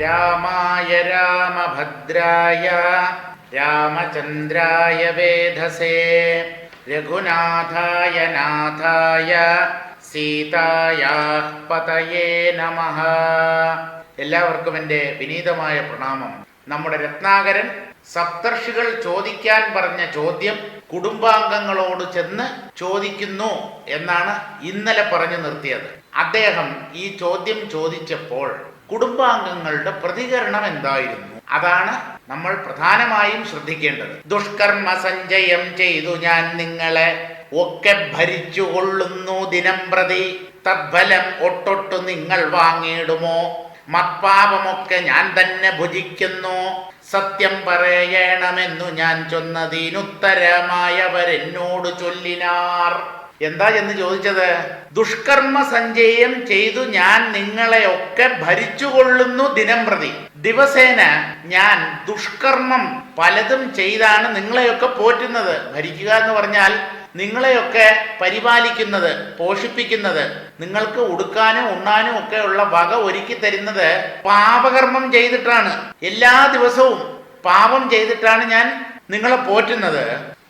രാമായ രാമഭദ്രായ രാമചന്ദ്രായ വേധസേ രഘുനാഥായ നാഥായ സീതായാ പതയേ നമ. എല്ലാവർക്കും എന്റെ വിനീതമായ പ്രണാമം. നമ്മുടെ രത്നാകരൻ സപ്തർഷികൾ ചോദിക്കാൻ പറഞ്ഞ ചോദ്യം കുടുംബാംഗങ്ങളോട് ചെന്ന് ചോദിക്കുന്നു എന്നാണ് ഇന്നലെ പറഞ്ഞു നിർത്തിയത്. അദ്ദേഹം ഈ ചോദ്യം ചോദിച്ചപ്പോൾ കുടുംബാംഗങ്ങളുടെ പ്രതികരണം എന്തായിരുന്നു? അതാണ് നമ്മൾ പ്രധാനമായും ശ്രദ്ധിക്കേണ്ടത്. ദുഷ്കർമ്മ സഞ്ചയം ചെയ്തു ഞാൻ നിങ്ങളെ. ഒക്കെ ഭരിച്ചുകൊള്ളുന്നു ദിനം പ്രതി. തദ്ഫലം ഒട്ടൊട്ടു നിങ്ങൾ വാങ്ങിയിടുമോ? മത്പാപമൊക്കെ ഞാൻ തന്നെ ഭുജിക്കുന്നു. സത്യം പറയണമെന്നു ഞാൻ ചൊന്നതിനുത്തരമായവരെന്നോട് ചൊല്ലിനാർ. എന്താ എന്ന് ചോദിച്ചത്? ദുഷ്കർമ്മ സഞ്ചയം ചെയ്തു ഞാൻ നിങ്ങളെയൊക്കെ ഭരിച്ചുകൊള്ളുന്നു ദിനം പ്രതി. ദിവസേന ഞാൻ ദുഷ്കർമ്മം പലതും ചെയ്താണ് നിങ്ങളെയൊക്കെ പോറ്റുന്നത്. ഭരിക്കുക എന്ന് പറഞ്ഞാൽ നിങ്ങളെയൊക്കെ പരിപാലിക്കുന്നത് പോഷിപ്പിക്കുന്നത് നിങ്ങൾക്ക് ഉടുക്കാനും ഉണ്ണാനും ഒക്കെ ഉള്ള വക ഒരുക്കി തരുന്നത് പാപകർമ്മം ചെയ്തിട്ടാണ്. എല്ലാ ദിവസവും പാപം ചെയ്തിട്ടാണ് ഞാൻ നിങ്ങളെ പോറ്റുന്നത്.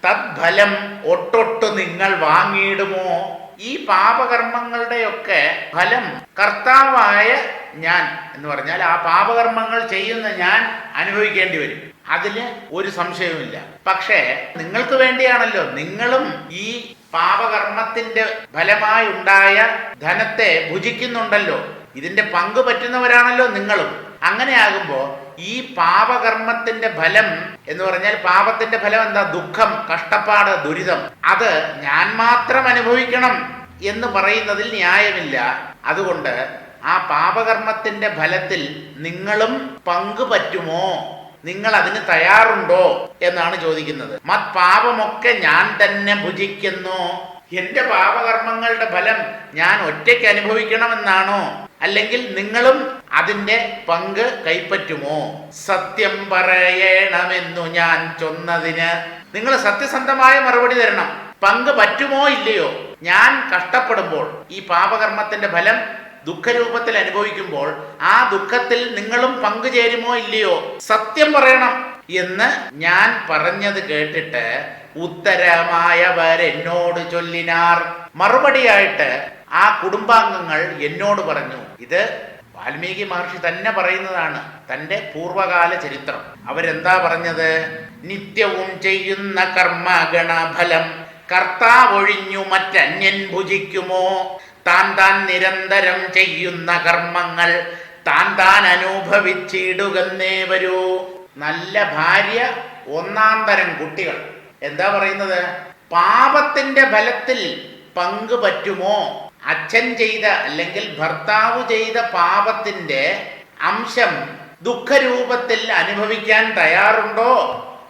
തദ്ഫലം ഒട്ടൊട്ട് നിങ്ങൾ വാങ്ങിയിടുമോ? ഈ പാപകർമ്മങ്ങളുടെയൊക്കെ ഫലം കർത്താവായ ഞാൻ എന്ന് പറഞ്ഞാൽ ആ പാപകർമ്മങ്ങൾ ചെയ്യുന്ന ഞാൻ അനുഭവിക്കേണ്ടി വരും. അതിൽ ഒരു സംശയവുമില്ല. പക്ഷേ നിങ്ങൾക്ക് വേണ്ടിയാണല്ലോ നിങ്ങളും ഈ പാപകർമ്മത്തിന്റെ ഫലമായി ഉണ്ടായ ധനത്തെ ഭുജിക്കുന്നുണ്ടല്ലോ. ഇതിന്റെ പങ്ക് പറ്റുന്നവരാണല്ലോ നിങ്ങളും. അങ്ങനെയാകുമ്പോ ഈ പാപകർമ്മത്തിന്റെ ഫലം എന്ന് പറഞ്ഞാൽ പാപത്തിന്റെ ഫലം എന്താ? ദുഃഖം കഷ്ടപ്പാട് ദുരിതം. അത് ഞാൻ മാത്രം അനുഭവിക്കണം എന്ന് പറയുന്നതിൽ ന്യായമില്ല. അതുകൊണ്ട് ആ പാപകർമ്മത്തിന്റെ ഫലത്തിൽ നിങ്ങളും പങ്കു പറ്റുമോ? നിങ്ങൾ അതിന് തയ്യാറുണ്ടോ? എന്നാണ് ചോദിക്കുന്നത്. മത് പാപമൊക്കെ ഞാൻ തന്നെ ഭുജിക്കുന്നു. എന്റെ പാപകർമ്മങ്ങളുടെ ഫലം ഞാൻ ഒറ്റയ്ക്ക് അനുഭവിക്കണമെന്നാണോ? അല്ലെങ്കിൽ നിങ്ങളും അതിന്റെ പങ്ക് കൈപ്പറ്റുമോ? സത്യം പറയണമെന്നു ഞാൻ ചൊന്നതിന് നിങ്ങൾ സത്യസന്ധമായ മറുപടി തരണം. പങ്ക് പറ്റുമോ ഇല്ലയോ? ഞാൻ കഷ്ടപ്പെടുമ്പോൾ ഈ പാപകർമ്മത്തിന്റെ ഫലം ദുഃഖരൂപത്തിൽ അനുഭവിക്കുമ്പോൾ ആ ദുഃഖത്തിൽ നിങ്ങളും പങ്കുചേരുമോ ഇല്ലയോ? സത്യം പറയണം എന്ന് ഞാൻ പറഞ്ഞത് കേട്ടിട്ട് ഉത്തരമായവരെന്നോട് ചൊല്ലിനാർ. മറുപടിയായിട്ട് ആ കുടുംബാംഗങ്ങൾ എന്നോട് പറഞ്ഞു ഇത് വാൽമീകി മഹർഷി തന്നെ പറയുന്നതാണ് തന്റെ പൂർവകാല ചരിത്രം. അവരെന്താ പറഞ്ഞത്? നിത്യവും ചെയ്യുന്ന കർമ്മഗണഫലം കർത്താവൊഴിഞ്ഞു മറ്റന്യൻ ഭുജിക്കുമോ? താൻ താൻ നിരന്തരം ചെയ്യുന്ന കർമ്മങ്ങൾ താൻ താൻ അനുഭവിച്ചിടുകന്നേ വരൂ. നല്ല ഭാര്യ ഒന്നാം തരം കുട്ടികൾ. എന്താ പറയുന്നത്? പാപത്തിന്റെ ഫലത്തിൽ പങ്കു പറ്റുമോ? അച്ഛൻ ചെയ്ത അല്ലെങ്കിൽ ഭർത്താവ് ചെയ്ത പാപത്തിന്റെ അംശം ദുഃഖരൂപത്തിൽ അനുഭവിക്കാൻ തയ്യാറുണ്ടോ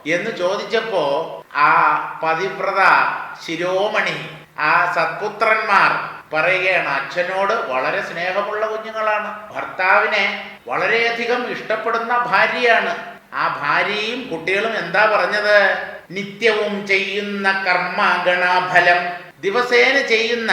എന്ന് ചോദിച്ചപ്പോ ആ പതിവ്രത ശിരോമണി ആ സത്പുത്രന്മാർ പറയുകയാണ് അച്ഛനോട് വളരെ സ്നേഹമുള്ള കുഞ്ഞുങ്ങളാണ്. ഭർത്താവിനെ വളരെയധികം ഇഷ്ടപ്പെടുന്ന ഭാര്യയാണ്. ആ ഭാര്യയും കുട്ടികളും എന്താ പറഞ്ഞത്? നിത്യവും ചെയ്യുന്ന കർമ്മ ഗണാഫലം ദിവസേന ചെയ്യുന്ന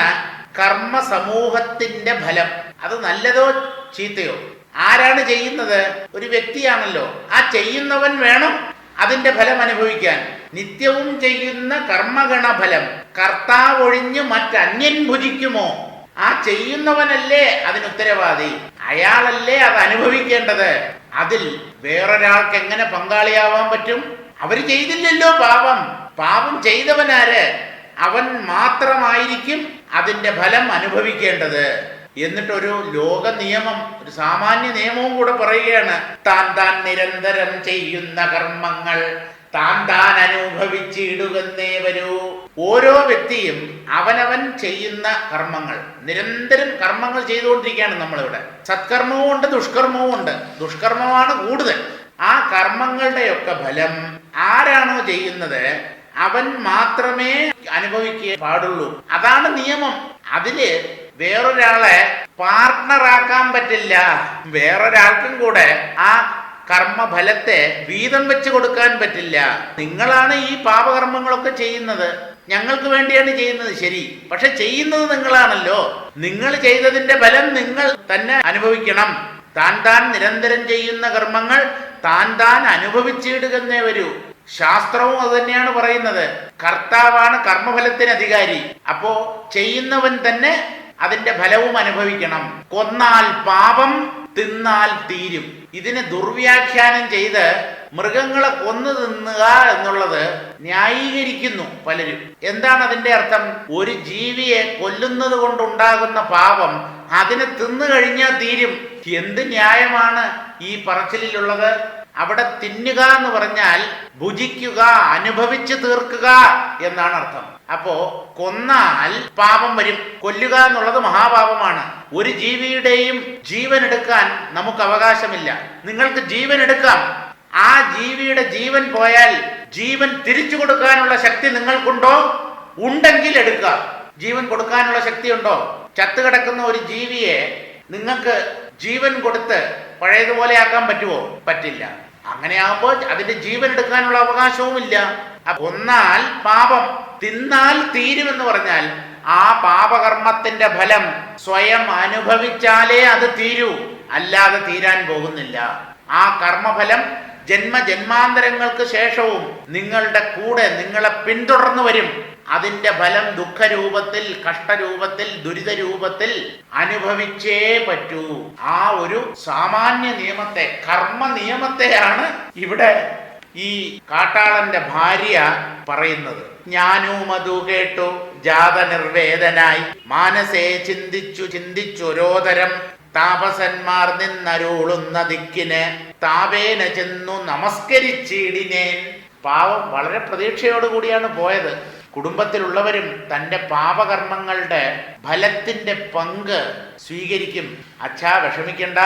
കർമ്മ സമൂഹത്തിന്റെ ഫലം. അത് നല്ലതോ ചീത്തയോ? ആരാണ് ചെയ്യുന്നത്? ഒരു വ്യക്തിയാണല്ലോ. ആ ചെയ്യുന്നവൻ വേണം അതിന്റെ ഫലം അനുഭവിക്കാൻ. നിത്യവും ചെയ്യുന്ന കർമ്മഗണ ഫലം കർത്താവൊഴിഞ്ഞ് മറ്റന്യൻ ഭുജിക്കുമോ? ആ ചെയ്യുന്നവനല്ലേ അതിന് ഉത്തരവാദി. അയാളല്ലേ അത് അനുഭവിക്കേണ്ടത്. അതിൽ വേറൊരാൾക്ക് എങ്ങനെ പങ്കാളിയാവാൻ പറ്റും? അവർ ചെയ്തില്ലല്ലോ പാപം. പാപം ചെയ്തവനാര്? അവൻ മാത്രമായിരിക്കും അതിന്റെ ഫലം അനുഭവിക്കേണ്ടത്. എന്നിട്ടൊരു ലോക നിയമം ഒരു സാമാന്യ നിയമവും കൂടെ പറയുകയാണ്. താൻ താൻ നിരന്തരം ചെയ്യുന്ന കർമ്മങ്ങൾ താൻ താൻ അനുഭവിച്ചിടുകന്നേ വരൂ. ഓരോ വ്യക്തിയും അവനവൻ ചെയ്യുന്ന കർമ്മങ്ങൾ നിരന്തരം കർമ്മങ്ങൾ ചെയ്തുകൊണ്ടിരിക്കുകയാണ് നമ്മളിവിടെ. സത്കർമ്മവും ഉണ്ട് ദുഷ്കർമ്മവും ഉണ്ട്. ദുഷ്കർമ്മമാണ് കൂടുതൽ. ആ കർമ്മങ്ങളുടെയൊക്കെ ഫലം ആരാണോ ചെയ്യുന്നത്? അവൻ മാത്രമേ അനുഭവിക്കുക പാടുള്ളൂ. അതാണ് നിയമം. അതിൽ വേറൊരാളെ പാർട്ട്ണറാക്കാൻ പറ്റില്ല. വേറൊരാൾക്കും കൂടെ ആ കർമ്മഫലത്തെ വീതം വെച്ച് കൊടുക്കാൻ പറ്റില്ല. നിങ്ങളാണ് ഈ പാപകർമ്മങ്ങളൊക്കെ ചെയ്യുന്നത്. ഞങ്ങൾക്ക് വേണ്ടിയാണ് ചെയ്യുന്നത്. ശരി. പക്ഷെ ചെയ്യുന്നത് നിങ്ങളാണല്ലോ. നിങ്ങൾ ചെയ്തതിന്റെ ഫലം നിങ്ങൾ തന്നെ അനുഭവിക്കണം. താൻ താൻ നിരന്തരം ചെയ്യുന്ന കർമ്മങ്ങൾ താൻ താൻ അനുഭവിച്ചിടുകന്നേ വരൂ. ശാസ്ത്രവും അത് തന്നെയാണ് പറയുന്നത്. കർത്താവാണ് കർമ്മഫലത്തിന് അധികാരി. അപ്പോ ചെയ്യുന്നവൻ തന്നെ അതിന്റെ ഫലവും അനുഭവിക്കണം. കൊന്നാൽ പാപം തിന്നാൽ തീരും. ഇതിനെ ദുർവ്യാഖ്യാനം ചെയ്ത് മൃഗങ്ങളെ കൊന്നു തിന്നുക എന്നുള്ളത് ന്യായീകരിക്കുന്നു പലരും. എന്താണ് അതിന്റെ അർത്ഥം? ഒരു ജീവിയെ കൊല്ലുന്നത് കൊണ്ടുണ്ടാകുന്ന പാപം അതിനെ തിന്നു കഴിഞ്ഞാൽ തീരും. എന്ത് ന്യായമാണ് ഈ പറച്ചിലിലുള്ളത്? അവിടെ തിന്നുക എന്ന് പറഞ്ഞാൽ ഭുജിക്കുക അനുഭവിച്ചു തീർക്കുക എന്നാണ് അർത്ഥം. അപ്പോ കൊന്നാൽ പാപം വരും. കൊല്ലുക എന്നുള്ളത് മഹാപാപമാണ്. ഒരു ജീവിയുടെയും ജീവൻ എടുക്കാൻ നമുക്ക് അവകാശമില്ല. നിങ്ങൾക്ക് ജീവൻ എടുക്കാം ആ ജീവിയുടെ ജീവൻ പോയാൽ ജീവൻ തിരിച്ചു കൊടുക്കാനുള്ള ശക്തി നിങ്ങൾക്കുണ്ടോ? ഉണ്ടെങ്കിൽ എടുക്കുക. ജീവൻ കൊടുക്കാനുള്ള ശക്തി ഉണ്ടോ ചത്തുകിടക്കുന്ന ഒരു ജീവിയെ നിങ്ങൾക്ക് ജീവൻ കൊടുത്ത് പഴയതുപോലെ ആക്കാൻ പറ്റുമോ പറ്റില്ല. അങ്ങനെയാകുമ്പോൾ അതിന്റെ ജീവൻ എടുക്കാനുള്ള അവകാശവും ഇല്ല ഒന്നാൽ പാപം തിന്നാൽ തീരുമെന്ന് പറഞ്ഞാൽ ആ പാപകർമ്മത്തിന്റെ ഫലം സ്വയം അനുഭവിച്ചാലേ അത് തീരൂ. അല്ലാതെ തീരാൻ പോകുന്നില്ല. ആ കർമ്മഫലം ജന്മ ജന്മാന്തരങ്ങൾക്ക് ശേഷവും നിങ്ങളുടെ കൂടെ നിങ്ങളെ പിന്തുടർന്നു വരും. അതിന്റെ ഫലം ദുഃഖരൂപത്തിൽ കഷ്ടരൂപത്തിൽ ദുരിത രൂപത്തിൽ അനുഭവിച്ചേ പറ്റൂ. ആ ഒരു സാമാന്യ നിയമത്തെ കർമ്മ നിയമത്തെയാണ് ഇവിടെ ഈ കാട്ടാളന്റെ ഭാര്യ പറയുന്നത്. ഞാനും മധു കേട്ടു ജാത നിർവേദനായി. മാനസേ ചിന്തിച്ചു ചിന്തിച്ചൊരോതരം താപസന്മാർ നിന്നരുളുന്ന ദിക്കിന് താപേന ചെന്നു നമസ്കരിച്ചിടിനേൻ. പാവം വളരെ പ്രതീക്ഷയോടുകൂടിയാണ് പോയത്. കുടുംബത്തിലുള്ളവരും തന്റെ പാപകർമ്മങ്ങളുടെ ഫലത്തിന്റെ പങ്ക് സ്വീകരിക്കും. അച്ഛാ വിഷമിക്കണ്ട.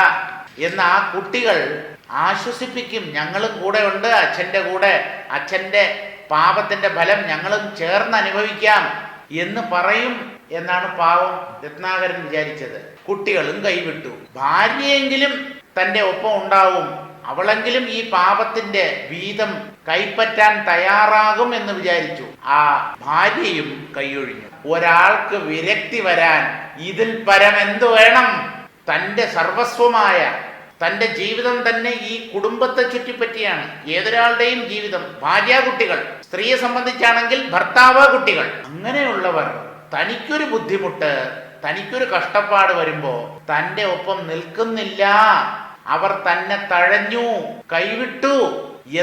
എന്ന് ആ കുട്ടികൾ ആശ്വസിപ്പിക്കും. ഞങ്ങളും കൂടെ ഉണ്ട് അച്ഛന്റെ കൂടെ. അച്ഛന്റെ പാപത്തിന്റെ ഫലം ഞങ്ങളും ചേർന്ന് അനുഭവിക്കാം എന്ന് പറയും എന്നാണ് പാവം രത്നാകരൻ വിചാരിച്ചത്. കുട്ടികളും കൈവിട്ടു. ഭാര്യയെങ്കിലും തന്റെ ഒപ്പം ഉണ്ടാവും. അവളെങ്കിലും ഈ പാപത്തിന്റെ വീതം കൈപ്പറ്റാൻ തയ്യാറാകും എന്ന് വിചാരിച്ചു. ആ ഭാര്യയും കൈയൊഴിഞ്ഞു. ഒരാൾക്ക് വിരക്തി വരാൻ ഇതിൽ പരം എന്തു വേണം? തന്റെ സർവസ്വമായ തന്റെ ജീവിതം തന്നെ ഈ കുടുംബത്തെ ചുറ്റിപ്പറ്റിയാണ്. ഏതൊരാളുടെയും ജീവിതം? ഭാര്യ കുട്ടികൾ സ്ത്രീയെ സംബന്ധിച്ചാണെങ്കിൽ ഭർത്താവ് കുട്ടികൾ. അങ്ങനെയുള്ളവർ തനിക്കൊരു ബുദ്ധിമുട്ട് തനിക്കൊരു കഷ്ടപ്പാട് വരുമ്പോ തന്റെ ഒപ്പം നിൽക്കുന്നില്ല. അവർ തന്നെ തഴഞ്ഞു കൈവിട്ടു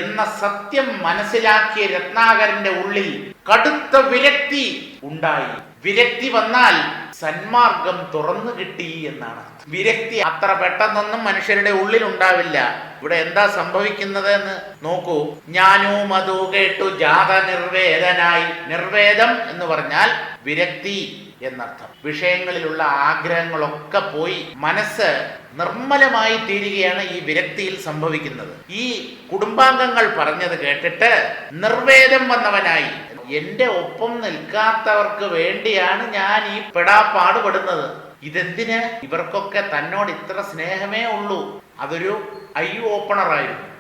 എന്ന സത്യം മനസ്സിലാക്കിയ രത്നാകരന്റെ ഉള്ളിൽ കടുത്ത വിരക്തി ഉണ്ടായി. വിരക്തി വന്നാൽ സന്മാർഗം തുറന്നു കിട്ടി എന്നാണ് വിരക്തി അത്ര പെട്ടെന്നൊന്നും മനുഷ്യരുടെ ഉള്ളിൽ ഉണ്ടാവില്ല. ഇവിടെ എന്താ സംഭവിക്കുന്നത് എന്ന് നോക്കൂ. ഞാനൂ മധു കേട്ടു ജാത നിർവേദനായി നിർവേദം എന്ന് പറഞ്ഞാൽ വിരക്തി. എന്നർത്ഥം. വിഷയങ്ങളിലുള്ള ആഗ്രഹങ്ങളൊക്കെ പോയി മനസ്സ് നിർമ്മലമായി തീരുകയാണ് ഈ വിരക്തിയിൽ സംഭവിക്കുന്നത്. ഈ കുടുംബാംഗങ്ങൾ പറഞ്ഞത് കേട്ടിട്ട് നിർവേദം വന്നവനായി. എന്റെ ഒപ്പം നിൽക്കാത്തവർക്ക് വേണ്ടിയാണ് ഞാൻ ഈ പെടാ പാടുപെടുന്നത്. ഇതെന്തിന്? ഇവർക്കൊക്കെ തന്നോട് ഇത്ര സ്നേഹമേ ഉള്ളൂ. അതൊരു ഐ ഓപ്പണറായിരുന്നു.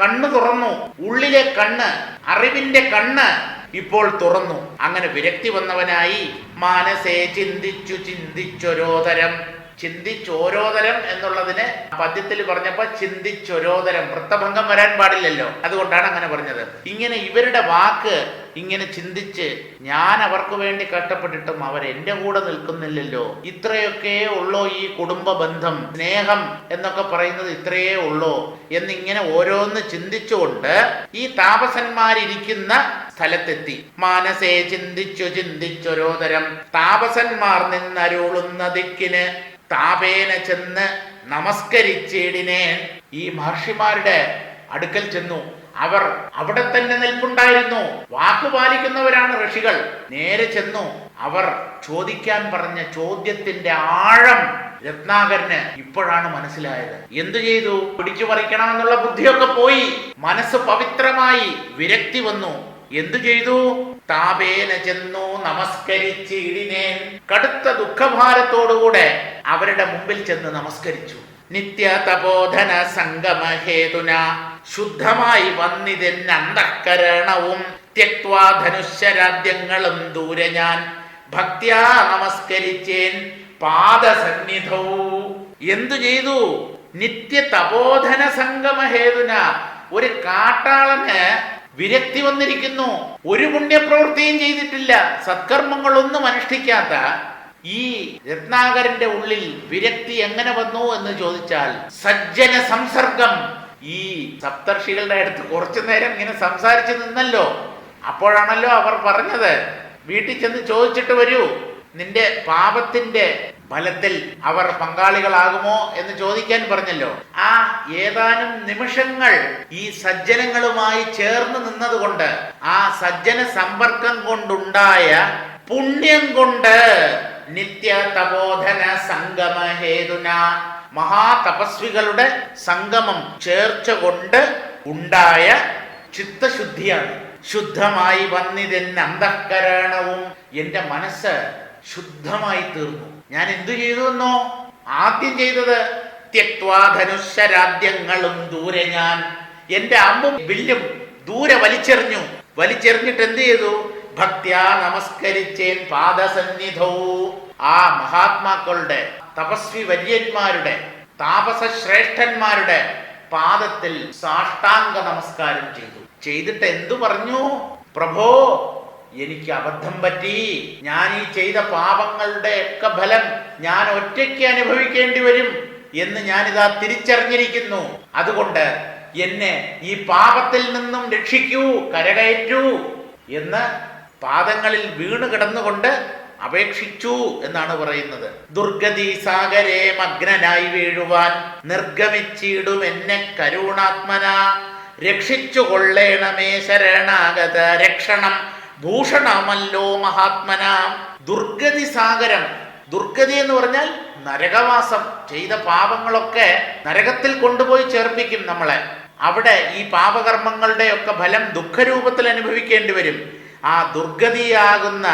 കണ്ണ് തുറന്നു. ഉള്ളിലെ കണ്ണ് അറിവിന്റെ കണ്ണ് ഇപ്പോൾ തുറന്നു. അങ്ങനെ വിരക്തി വന്നവനായി മാനസേ ചിന്തിച്ചു ചിന്തിച്ചൊരോതരം. ചിന്തിച്ചോരോതരം എന്നുള്ളതിന് പദ്യത്തിൽ പറഞ്ഞപ്പോ ചിന്തിച്ചൊരോതരം. വൃത്തഭംഗം വരാൻ പാടില്ലല്ലോ. അതുകൊണ്ടാണ് അങ്ങനെ പറഞ്ഞത്. ഇങ്ങനെ ഇവരുടെ വാക്ക് ഇങ്ങനെ ചിന്തിച്ച് ഞാൻ അവർക്ക് വേണ്ടി കഷ്ടപ്പെട്ടിട്ടും അവർ എന്റെ കൂടെ നിൽക്കുന്നില്ലല്ലോ. ഇത്രയൊക്കെ ഉള്ളോ ഈ കുടുംബ ബന്ധം സ്നേഹം എന്നൊക്കെ പറയുന്നത് ഇത്രയേ ഉള്ളോ എന്നിങ്ങനെ ഓരോന്ന് ചിന്തിച്ചുകൊണ്ട് ഈ താപസന്മാരിരിക്കുന്ന സ്ഥലത്തെത്തി. മാനസേ ചിന്തിച്ചു ചിന്തിച്ചൊരോതരം താപസന്മാർ നിന്നരുളുന്ന ദിക്കിന് താപേന ചെന്ന് നമസ്കരിച്ചിടിനെ. ഈ മഹർഷിമാരുടെ അടുക്കൽ ചെന്നു. അവർ അവിടെ തന്നെ നിൽപ്പുണ്ടായിരുന്നു. വാക്കു പാലിക്കുന്നവരാണ് ഋഷികൾ. നേരെ ചെന്നു. അവർ ചോദിക്കാൻ പറഞ്ഞ ചോദ്യത്തിന്റെ ആഴം രത്നാകരന് ഇപ്പോഴാണ് മനസ്സിലായത്. എന്തു ചെയ്തു? പിടിച്ചു പറിക്കണമെന്നുള്ള ബുദ്ധിയൊക്കെ പോയി. മനസ്സ് പവിത്രമായി വിരക്തി വന്നു. എന്തു ചെയ്തു? താപേന ചെന്നു നമസ്കരിച്ച് ഇടിനേൻ. കടുത്ത ദുഃഖഭാരത്തോടുകൂടെ അവരുടെ മുമ്പിൽ ചെന്ന് നമസ്കരിച്ചു. നിത്യ തപോധന സംഗമഹേതുന. ശുദ്ധമായി വന്നിതെൻ അന്തഃകരണവും ത്യക്വാ ധനുഷ്യരാദ്യങ്ങളും ദൂരെ ഞാൻ. ഭക്തിയാ നമസ്കരിച്ചേൻ പാദസന്നിധവും എന്തു ചെയ്തു? നിത്യ തപോധന സംഗമ ഹേതുന ഒരു കാട്ടാളന് വിരക്തി വന്നിരിക്കുന്നു. ഒരു പുണ്യപ്രവൃത്തിയും ചെയ്തിട്ടില്ല. സത്കർമ്മങ്ങളൊന്നും അനുഷ്ഠിക്കാത്ത ഈ രത്നാകരന്റെ ഉള്ളിൽ വിരക്തി എങ്ങനെ വന്നു എന്ന് ചോദിച്ചാൽ സജ്ജന സംസർഗം. ഈ സപ്തർഷികളുടെ അടുത്ത് കുറച്ചു നേരം ഇങ്ങനെ സംസാരിച്ചു നിന്നല്ലോ. അപ്പോഴാണല്ലോ അവർ പറഞ്ഞത്. വീട്ടിൽ ചെന്ന് ചോദിച്ചിട്ട് വരൂ. നിന്റെ പാപത്തിന്റെ ഫലത്തിൽ അവർ പങ്കാളികളാകുമോ എന്ന് ചോദിക്കാൻ പറഞ്ഞല്ലോ. ആ ഏതാനും നിമിഷങ്ങൾ ഈ സജ്ജനങ്ങളുമായി ചേർന്ന് നിന്നതുകൊണ്ട് ആ സജ്ജന സമ്പർക്കം കൊണ്ടുണ്ടായ പുണ്യം കൊണ്ട് നിത്യ തപോധന സംഗമ ഹേതുന മഹാതപസ്വികളുടെ സംഗമം ചേർച്ച കൊണ്ട് ഉണ്ടായ ചിത്തശുദ്ധിയാണ്. ശുദ്ധമായി വന്നിതെന്ന അന്തഃകരണവും എന്റെ മനസ്സ് ശുദ്ധമായി തീർന്നു ഞാൻ എന്തു ചെയ്തു എന്നോ ആദ്യം ചെയ്തത് ധനുഷരാദ്യങ്ങളും ദൂരെ ഞാൻ. എന്റെ അമ്പും വില്ലും ദൂരെ വലിച്ചെറിഞ്ഞു. വലിച്ചെറിഞ്ഞിട്ട് എന്ത് ചെയ്തു? ഭക്ത്യാ നമസ്കരിച്ചേൻ പാദസന്നിധൗ. ആ മഹാത്മാക്കളുടെ തപസ്വി വര്യന്മാരുടെ താപസ ശ്രേഷ്ഠന്മാരുടെ പാദത്തിൽ സാഷ്ടാംഗ നമസ്കാരം ചെയ്തു. ചെയ്തിട്ട് എന്തു പറഞ്ഞു? പ്രഭോ എനിക്ക് അബദ്ധം പറ്റി. ഞാൻ ഈ ചെയ്ത പാപങ്ങളുടെ ഒക്കെ ഫലം ഞാൻ ഒറ്റയ്ക്ക് അനുഭവിക്കേണ്ടി വരും എന്ന് ഞാനിതാ തിരിച്ചറിഞ്ഞിരിക്കുന്നു. അതുകൊണ്ട് എന്നെ ഈ പാപത്തിൽ നിന്നും രക്ഷിക്കൂ കരകയറ്റൂ എന്ന് പാദങ്ങളിൽ വീണ് കിടന്നുകൊണ്ട് അപേക്ഷിച്ചു എന്നാണ് പറയുന്നത്. ദുർഗതി സാഗരെ മഗ്നനായി വീഴുവാൻ നിർഗമിച്ചിടും എന്നെ കരുണാത്മന. രക്ഷിച്ചു കൊള്ളേണമേ ശരണാഗത രക്ഷണം ഭൂഷണമല്ലോ മഹാത്മന. ദുർഗതി സാഗരം. ദുർഗതി എന്ന് പറഞ്ഞാൽ നരകവാസം. ചെയ്ത പാപങ്ങളൊക്കെ നരകത്തിൽ കൊണ്ടുപോയി ചേർപ്പിക്കും നമ്മളെ. അവിടെ ഈ പാപകർമ്മങ്ങളുടെ ഒക്കെ ഫലം ദുഃഖരൂപത്തിൽ അനുഭവിക്കേണ്ടി വരും. ആ ദുർഗതിയാകുന്ന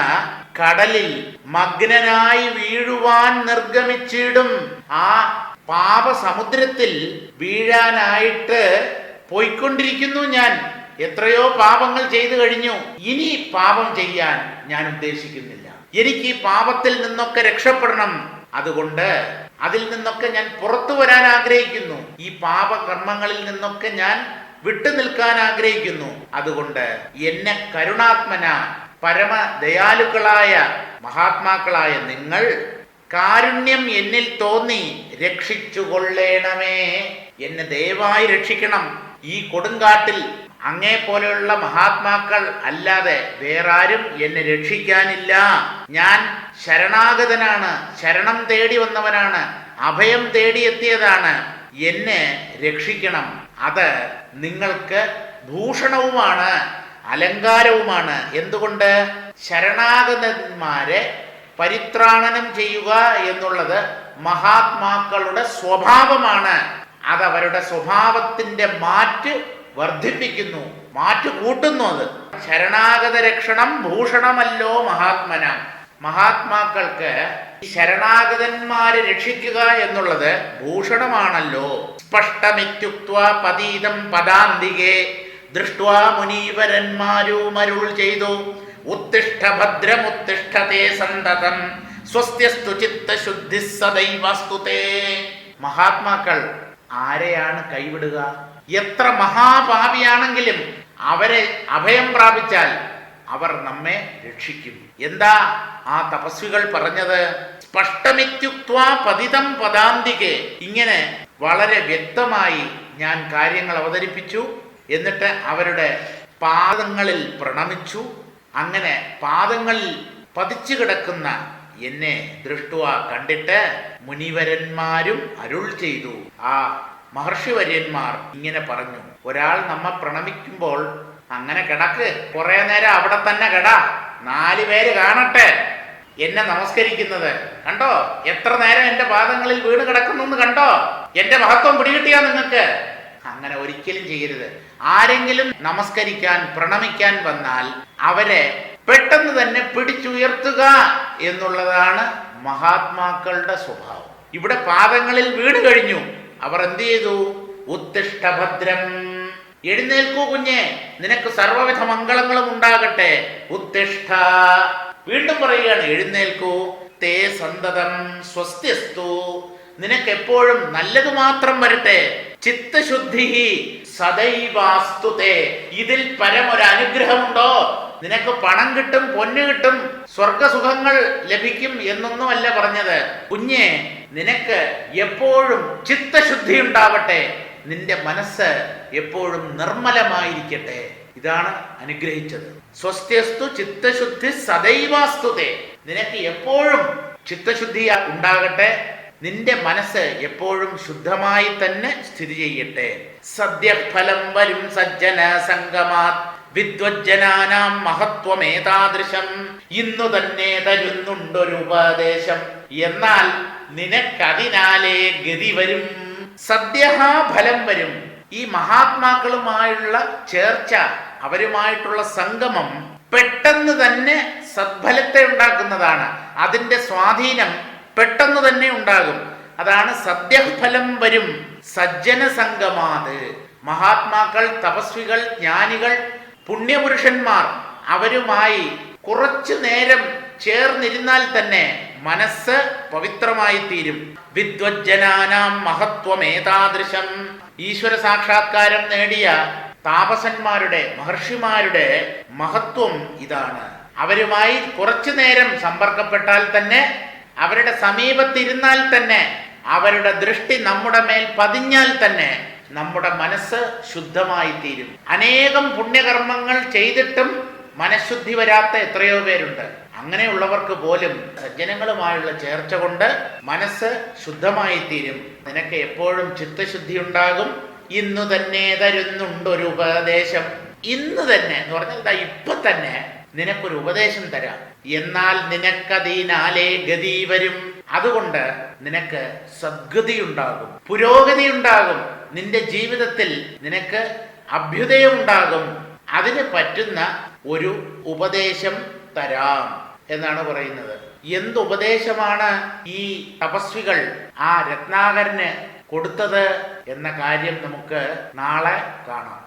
കടലിൽ മഗ്നനായി വീഴുവാൻ നിർഗമിച്ചിടും. ആ പാപസമുദ്രത്തിൽ വീഴാനായിട്ട് പോയിക്കൊണ്ടിരിക്കുന്നു ഞാൻ. എത്രയോ പാപങ്ങൾ ചെയ്തു കഴിഞ്ഞു. ഇനി പാപം ചെയ്യാൻ ഞാൻ ഉദ്ദേശിക്കുന്നില്ല. എനിക്ക് ഈ പാപത്തിൽ നിന്നൊക്കെ രക്ഷപ്പെടണം. അതുകൊണ്ട് അതിൽ നിന്നൊക്കെ ഞാൻ പുറത്തു വരാൻ ആഗ്രഹിക്കുന്നു. ഈ പാപകർമ്മങ്ങളിൽ നിന്നൊക്കെ ഞാൻ വിട്ടു നിൽക്കാൻ ആഗ്രഹിക്കുന്നു. അതുകൊണ്ട് എന്നെ കരുണാത്മന പരമ ദയാലുക്കളായ മഹാത്മാക്കളായ നിങ്ങൾ കാരുണ്യം എന്നിൽ തോന്നി രക്ഷിച്ചു കൊള്ളേണമേ എന്നെ ദയവായി രക്ഷിക്കണം. ഈ കൊടുങ്കാട്ടിൽ അങ്ങേ പോലെയുള്ള മഹാത്മാക്കൾ അല്ലാതെ വേറാരും എന്നെ രക്ഷിക്കാനില്ല. ഞാൻ ശരണാഗതനാണ് ശരണം തേടി വന്നവനാണ് അഭയം തേടിയെത്തിയതാണ് എന്നെ രക്ഷിക്കണം. അത് നിങ്ങൾക്ക് ഭൂഷണവുമാണ് അലങ്കാരവുമാണ്. എന്തുകൊണ്ട്? ശരണാഗതന്മാരെ പരിത്രാണനം ചെയ്യുക എന്നുള്ളത് മഹാത്മാക്കളുടെ സ്വഭാവമാണ്. അതവരുടെ സ്വഭാവത്തിന്റെ മാറ്റ് വർദ്ധിപ്പിക്കുന്നു മാറ്റു കൂട്ടുന്നു അത്. ശരണാഗത രക്ഷണം ഭൂഷണമല്ലോ മഹാത്മന. മഹാത്മാക്കൾക്ക് ശരണാഗതന്മാരെ രക്ഷിക്കുക എന്നുള്ളത് ഭൂഷണമാണല്ലോ. സ്പഷ്ടമിത്യുക്വ പതീതം പദാന്തികെ. ദൃഷ്ട്വാ മുനീവരന്മാരും അരുൾ ചെയ്തു. ഉത്തിഷ്ഠ ഭദ്രമുത്തിഷ്ഠത്തെ സന്തതം. സ്വസ്ത്യസ്തു ചിത്തശുദ്ധി സദൈവസ്തുതേ മഹാത്മാക്കൾ ആരെയാണ് കൈവിടുക? എത്ര മഹാപാപിയാണെങ്കിലും അവരെ അഭയം പ്രാപിച്ചാൽ അവർ നമ്മെ രക്ഷിക്കും. എന്താ ആ തപസ്വികൾ പറഞ്ഞത്? സ്പഷ്ടമിത്യുക്വ പതിതം പദാന്തികെ. ഇങ്ങനെ വളരെ വ്യക്തമായി ഞാൻ കാര്യങ്ങൾ അവതരിപ്പിച്ചു. എന്നിട്ട് അവരുടെ പാദങ്ങളിൽ പ്രണമിച്ചു. അങ്ങനെ പാദങ്ങളിൽ പതിച്ചു കിടക്കുന്ന എന്നെ ദൃഷ്ടുവ കണ്ടിട്ട് മുനിവരന്മാരും അരുൾ ചെയ്തു. ആ മഹർഷിവര്യന്മാർ ഇങ്ങനെ പറഞ്ഞു ഒരാൾ നമ്മെ പ്രണമിക്കുമ്പോൾ അങ്ങനെ കിടക്ക്. കുറെ നേരം അവിടെ തന്നെ കിട. നാല് പേര് കാണട്ടെ. എന്നെ നമസ്കരിക്കുന്നത്. കണ്ടോ? എത്ര നേരം എന്റെ പാദങ്ങളിൽ വീണ് കിടക്കുന്നു കണ്ടോ? എന്റെ മഹത്വം പിടികിട്ടിയാ നിങ്ങൾക്ക്? അങ്ങനെ ഒരിക്കലും ചെയ്യരുത്. ആരെങ്കിലും നമസ്കരിക്കാൻ പ്രണമിക്കാൻ വന്നാൽ അവരെ പെട്ടെന്ന് തന്നെ പിടിച്ചുയർത്തുക എന്നുള്ളതാണ് മഹാത്മാക്കളുടെ സ്വഭാവം. ഇവിടെ പാദങ്ങളിൽ വീട് കഴിഞ്ഞു. അവർ എന്ത് ചെയ്തു? ഉത്തിഷ്ടഭദ്രം എഴുന്നേൽക്കൂ കുഞ്ഞെ നിനക്ക് സർവവിധ മംഗളങ്ങളും ഉണ്ടാകട്ടെ. ഉത്തിഷ്ഠ. വീണ്ടും പറയുകയാണ് എഴുന്നേൽക്കൂ. തേ സന്തതം സ്വസ്തിസ്തു നിനക്ക് എപ്പോഴും നല്ലത് മാത്രം വരട്ടെ. ചിത്തശുദ്ധി സദൈവാസ്തുതേ. ഇതിൽ പരമൊരു അനുഗ്രഹമുണ്ടോ നിനക്ക് പണം കിട്ടും പൊന്ന് കിട്ടും സ്വർഗസുഖങ്ങൾ ലഭിക്കും എന്നൊന്നുമല്ല പറഞ്ഞത്. കുഞ്ഞെ നിനക്ക് എപ്പോഴും ചിത്തശുദ്ധി ഉണ്ടാവട്ടെ. നിന്റെ മനസ്സ് എപ്പോഴും നിർമ്മലമായിരിക്കട്ടെ. ഇതാണ് അനുഗ്രഹിച്ചത്. സ്വസ്ഥ്യസ്തു ചിത്തശുദ്ധി സദൈവാസ്തുതേ. നിനക്ക് എപ്പോഴും ചിത്തശുദ്ധി ഉണ്ടാകട്ടെ. നിന്റെ മനസ്സ് എപ്പോഴും ശുദ്ധമായി തന്നെ സ്ഥിതി ചെയ്യട്ടെ. സദ്യഫലം വരും സജ്ജന സംഗമാത്. വിദ്വജ്ജനാനാം മഹത്വമേതാദൃശം. ഇന്നു തന്നെ തരുന്നുണ്ടൊരു ഉപദേശം. എന്നാൽ നിനക്കതിനാലേ ഗതി വരും. സദ്യഹാ ഫലം വരും. ഈ മഹാത്മാക്കളുമായുള്ള ചേർച്ച അവരുമായിട്ടുള്ള സംഗമം പെട്ടെന്ന് തന്നെ സദ്ഫലത്തെ ഉണ്ടാക്കുന്നതാണ്. അതിന്റെ സ്വാധീനം പെട്ടെന്ന് തന്നെ ഉണ്ടാകും. അതാണ് സദ്യഫലം വരും. സജ്ജന സംഗമാത് മഹാത്മാക്കൾ തപസ്വികൾ ജ്ഞാനികൾ പുണ്യപുരുഷന്മാർ അവരുമായി കുറച്ചു നേരം ചേർന്നിരുന്നാൽ തന്നെ മനസ്സ് പവിത്രമായി തീരും വിദ്വജ്ജനാനാം മഹത്വമേതാദൃശം. ഈശ്വര സാക്ഷാത്കാരം നേടിയ താപസന്മാരുടെ മഹർഷിമാരുടെ മഹത്വം ഇതാണ്. അവരുമായി കുറച്ചു നേരം സമ്പർക്കപ്പെട്ടാൽ തന്നെ അവരുടെ സമീപത്തിരുന്നാൽ തന്നെ അവരുടെ ദൃഷ്ടി നമ്മുടെ മേൽ പതിഞ്ഞാൽ തന്നെ നമ്മുടെ മനസ്സ് ശുദ്ധമായി തീരും അനേകം പുണ്യകർമ്മങ്ങൾ ചെയ്തിട്ടും മനഃശുദ്ധി വരാത്ത എത്രയോ പേരുണ്ട്. അങ്ങനെയുള്ളവർക്ക് പോലും സജ്ജനങ്ങളുമായുള്ള ചേർച്ച കൊണ്ട് മനസ്സ് ശുദ്ധമായി തീരും നിനക്ക് എപ്പോഴും ചിത്തശുദ്ധി ഉണ്ടാകും. ഇന്നു തന്നെ തരുന്നുണ്ടൊരു ഉപദേശം. ഇന്ന് തന്നെ എന്ന് പറഞ്ഞാൽ ഇപ്പൊ തന്നെ നിനക്കൊരു ഉപദേശം തരാം. എന്നാൽ നിനക്കതിനാലേ ഗതി വരും. അതുകൊണ്ട് നിനക്ക് സദ്ഗതി ഉണ്ടാകും. പുരോഗതി ഉണ്ടാകും. നിന്റെ ജീവിതത്തിൽ നിനക്ക് അഭ്യുദയമുണ്ടാകും. അതിന് പറ്റുന്ന ഒരു ഉപദേശം തരാം എന്നാണ് പറയുന്നത്. എന്ത് ഉപദേശമാണ് ഈ തപസ്വികൾ ആ രത്നാകരന് കൊടുത്തത് എന്ന കാര്യം നമുക്ക് നാളെ കാണാം.